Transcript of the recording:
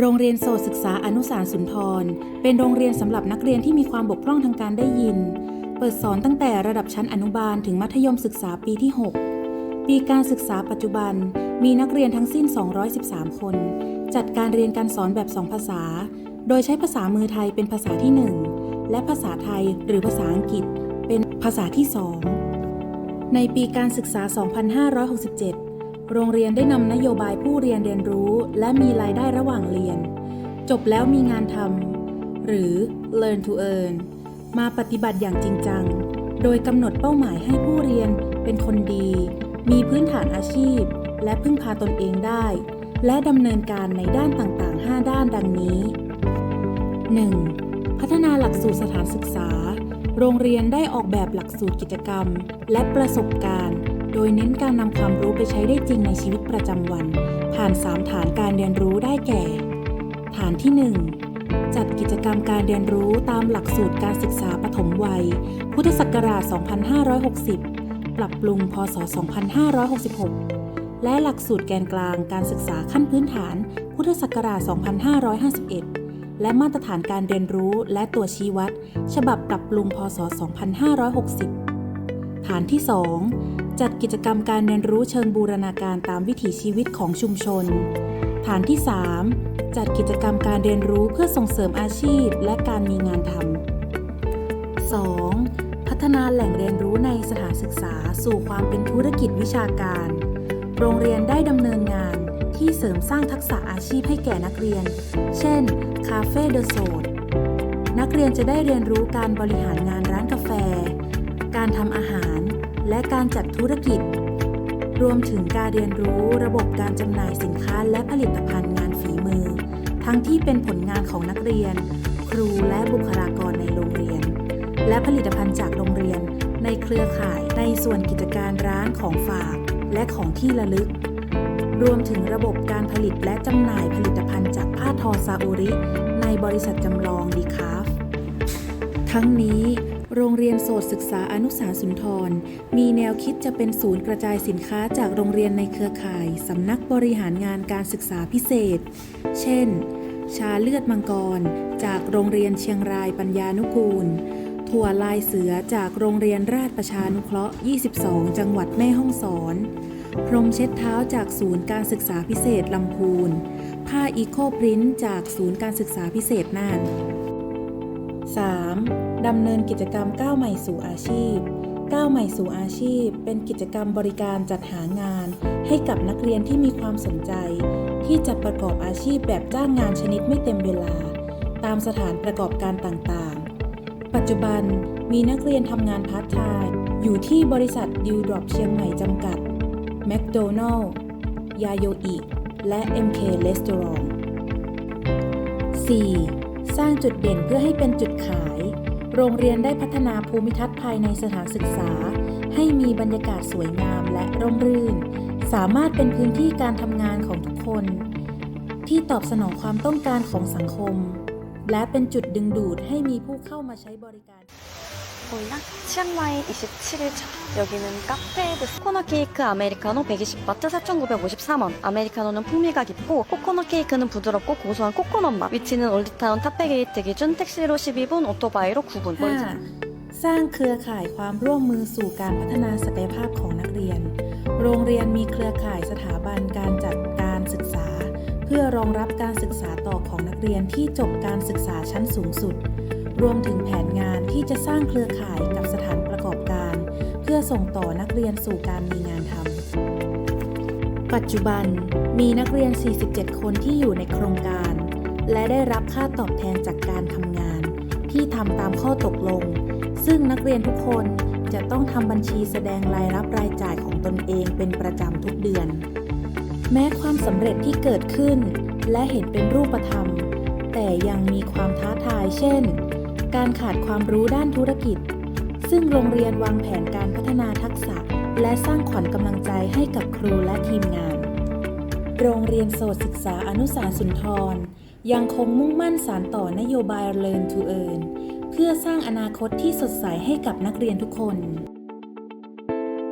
โรงเรียนโสตศึกษาอนุสารสุนทร เป็นโรงเรียนสำหรับนักเรียนที่มีความบกพร่องทางการได้ยิน เปิดสอนตั้งแต่ระดับชั้นอนุบาลถึงมัธยมศึกษาปีที่ 6 ปีการศึกษาปัจจุบันมีนักเรียนทั้งสิ้น 213 คน จัดการเรียนการสอนแบบ 2 ภาษา โดยใช้ภาษามือไทยเป็นภาษาที่ 1 และภาษาไทยหรือภาษาอังกฤษ เป็นภาษาที่ 2 ในปีการศึกษา 2567 โรงเรียนได้นำนโยบายผู้เรียนเรียนรู้ และมีรายได้ระหว่างเรียน จบแล้วมีงานทำหรือ learn to earn มาปฏิบัติอย่างจริงจัง โดยกำหนดเป้าหมายให้ผู้เรียนเป็นคนดี มีพื้นฐานอาชีพ และพึ่งพาตนเองได้ และดำเนินการในด้านต่างๆ 5 ด้านดังนี้ 1. พัฒนาหลักสูตรสถานศึกษา โรงเรียนได้ออกแบบหลักสูตรกิจกรรม และประสบการณ์ โดยเน้นการนำความรู้ไปใช้ได้จริงในชีวิตประจำวัน ผ่าน 3 ฐานการเรียนรู้ได้แก่ ฐานที่ 1 จัดกิจกรรมการเรียนรู้ตามหลักสูตรการศึกษาปฐมวัย พุทธศักราช 2560 ปรับปรุง พศ 2566 และหลักสูตรแกนกลางการศึกษาขั้นพื้นฐาน พุทธศักราช 2551และมาตรฐานการเรียนรู้และตัวชี้วัด ฉบับปรับปรุงพศ 2560 ฐานที่ 2 จัดกิจกรรมการเรียนรู้เชิงบูรณาการตามวิถีชีวิตของชุมชน ฐานที่ 3 จัดกิจกรรมการเรียนรู้เพื่อส่งเสริมอาชีพและการมีงานทำ 2. พัฒนาแหล่งเรียนรู้ในสถานศึกษาสู่ความเป็นธุรกิจวิชาการ โรงเรียนได้ดำเนินงานที่เสริมสร้างทักษะอาชีพให้แก่นักเรียน เช่น คาเฟ่เดอะโซดนักเรียนจะได้เรียนรู้การบริหารงานร้านกาแฟ การทำอาหาร และการจัดธุรกิจ รวมถึงการเรียนรู้ระบบการจำหน่ายสินค้าและผลิตภัณฑ์งานฝีมือ ทั้งที่เป็นผลงานของนักเรียน ครูและบุคลากรในโรงเรียน และผลิตภัณฑ์จากโรงเรียน ในเครือข่ายในส่วนกิจการร้านของฝาก และของที่ระลึก รวมถึงระบบการผลิตและจำหน่ายผลิตภัณฑ์จากผ้าทอซาอุริ ในบริษัทจำลองดีคาฟทั้งนี้ โรงเรียนโสตศึกษาอนุสารสุนทร มีแนวคิดจะเป็นศูนย์กระจายสินค้าจากโรงเรียนในเครือข่าย สำนักบริหารงานการศึกษาพิเศษ เช่น ชาเลือดมังกร จากโรงเรียนเชียงรายปัญญานุกูล ถั่วลายเสือจากโรงเรียนราชประชานุเคราะห์ 22 จังหวัดแม่ฮ่องสอน พรมเช็ดเท้าจากศูนย์การศึกษาพิเศษลำพูน ผ้าอีโคพรินจากศูนย์การศึกษาพิเศษน่าน 3. ดำเนินกิจกรรมก้าวใหม่สู่อาชีพ ก้าวใหม่สู่อาชีพ เป็นกิจกรรมบริการจัดหางาน ให้กับนักเรียนที่มีความสนใจ ที่จะประกอบอาชีพแบบจ้างงานชนิดไม่เต็มเวลา ตามสถานประกอบการต่างๆ ปัจจุบันมีนักเรียนทำงานพาร์ทไทม์อยู่ที่บริษัทดิวดรอปเชียงใหม่จำกัดแมคโดนัลล์ยาโยอิและ MK Restaurant 4. สร้างจุดเด่นเพื่อให้เป็นจุดขาย โรงเรียนได้พัฒนาภูมิทัศน์ภายในสถานศึกษา ให้มีบรรยากาศสวยงามและร่มรื่น สามารถเป็นพื้นที่การทำงานของทุกคน ที่ตอบสนองความต้องการของสังคม และเป็นจุดดึงดูดให้มีผู้เข้ามาใช้บริการ 보이나? 치앙마이 27일차 여기는 카페 데스 코코넛 케이크 아메리카노 120바트 4,953원 아메리카노는 풍미가 깊고 코코넛 케이크는 부드럽고 고소한 코코넛 맛 위치는 올드타운 탑백게이트 기준 택시로 12분 오토바이로 9분 5. สร้างเครือข่ายความร่วมมือสู่การพัฒนาศักยภาพของนักเรียน โรงเรียนมีเครือข่ายสถาบันการจัดการศึกษา เพื่อรองรับการศึกษาต่อของนักเรียนที่จบการศึกษาชั้นสูงสุด รวมถึงแผนงานที่จะสร้างเครือข่ายกับสถานประกอบการ เพื่อส่งต่อนักเรียนสู่การมีงานทำปัจจุบันมีนักเรียน 47 คนที่อยู่ในโครงการ และได้รับค่าตอบแทนจากการทำงาน ที่ทำตามข้อตกลง ซึ่งนักเรียนทุกคนจะต้องทำบัญชีแสดงรายรับรายจ่ายของตนเองเป็นประจำทุกเดือน แม้ความสำเร็จที่เกิดขึ้น และเห็นเป็นรูปธรรม แต่ยังมีความท้าทายเช่น การขาดความรู้ด้านธุรกิจ ซึ่งโรงเรียนวางแผนการพัฒนาทักษะ และสร้างขวัญกำลังใจให้กับครูและทีมงาน โรงเรียนโสตศึกษาอนุสารสุนทร ยังคงมุ่งมั่นสานต่อนโยบาย Learn to Earn เพื่อสร้างอนาคตที่สดใสให้กับนักเรียนทุกคน